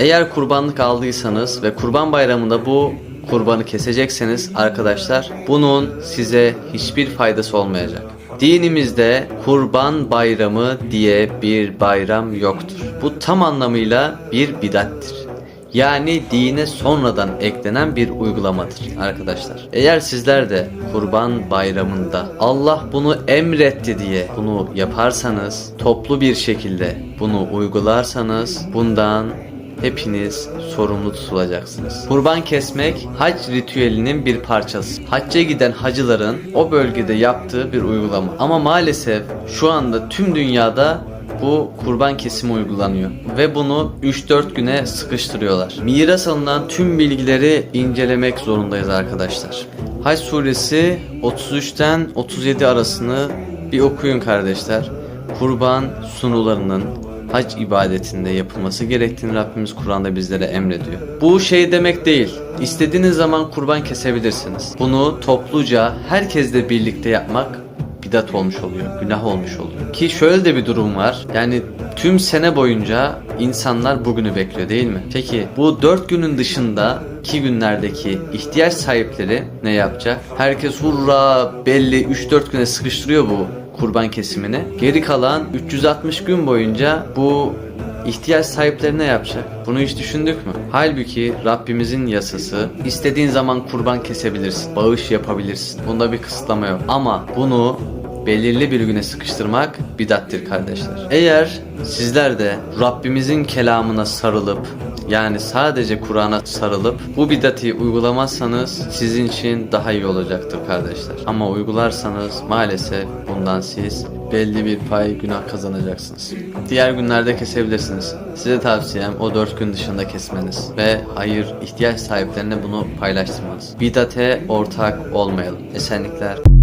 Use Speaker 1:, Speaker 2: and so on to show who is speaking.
Speaker 1: Eğer kurbanlık aldıysanız ve kurban bayramında bu kurbanı kesecekseniz arkadaşlar bunun size hiçbir faydası olmayacak. Dinimizde kurban bayramı diye bir bayram yoktur. Bu tam anlamıyla bir bidattir. Yani dine sonradan eklenen bir uygulamadır arkadaşlar. Eğer sizler de kurban bayramında Allah bunu emretti diye bunu yaparsanız, toplu bir şekilde bunu uygularsanız bundan hepiniz sorumlu tutulacaksınız. Kurban kesmek hac ritüelinin bir parçası. Hacca giden hacıların o bölgede yaptığı bir uygulama. Ama maalesef şu anda tüm dünyada bu kurban kesimi uygulanıyor ve bunu 3-4 güne sıkıştırıyorlar. Miras alınan tüm bilgileri incelemek zorundayız arkadaşlar. Hac suresi 33'ten 37 arasını bir okuyun kardeşler. Kurban sunularının hac ibadetinde yapılması gerektiğini Rabbimiz Kur'an'da bizlere emrediyor. Bu şey demek değil. İstediğiniz zaman kurban kesebilirsiniz. Bunu topluca herkesle birlikte yapmak bidat olmuş oluyor, günah olmuş oluyor. Ki şöyle de bir durum var. Yani tüm sene boyunca insanlar bugünü bekliyor değil mi? Peki bu dört günün dışında iki günlerdeki ihtiyaç sahipleri ne yapacak? Herkes hurra belli 3-4 güne sıkıştırıyor bu kurban kesimini. Geri kalan 360 gün boyunca bu ihtiyaç sahipleri ne yapacak? Bunu hiç düşündük mü? Halbuki Rabbimizin yasası istediğin zaman kurban kesebilirsin, bağış yapabilirsin. Bunda bir kısıtlama yok. Ama bunu belirli bir güne sıkıştırmak bidattir kardeşler. Eğer sizler de Rabbimizin kelamına sarılıp yani sadece Kur'an'a sarılıp bu bidati uygulamazsanız sizin için daha iyi olacaktır kardeşler. Ama uygularsanız maalesef bundan siz belli bir pay günah kazanacaksınız. Diğer günlerde kesebilirsiniz. Size tavsiyem o 4 gün dışında kesmeniz ve hayır ihtiyaç sahiplerine bunu paylaştırmanız. Bidate ortak olmayalım. Esenlikler.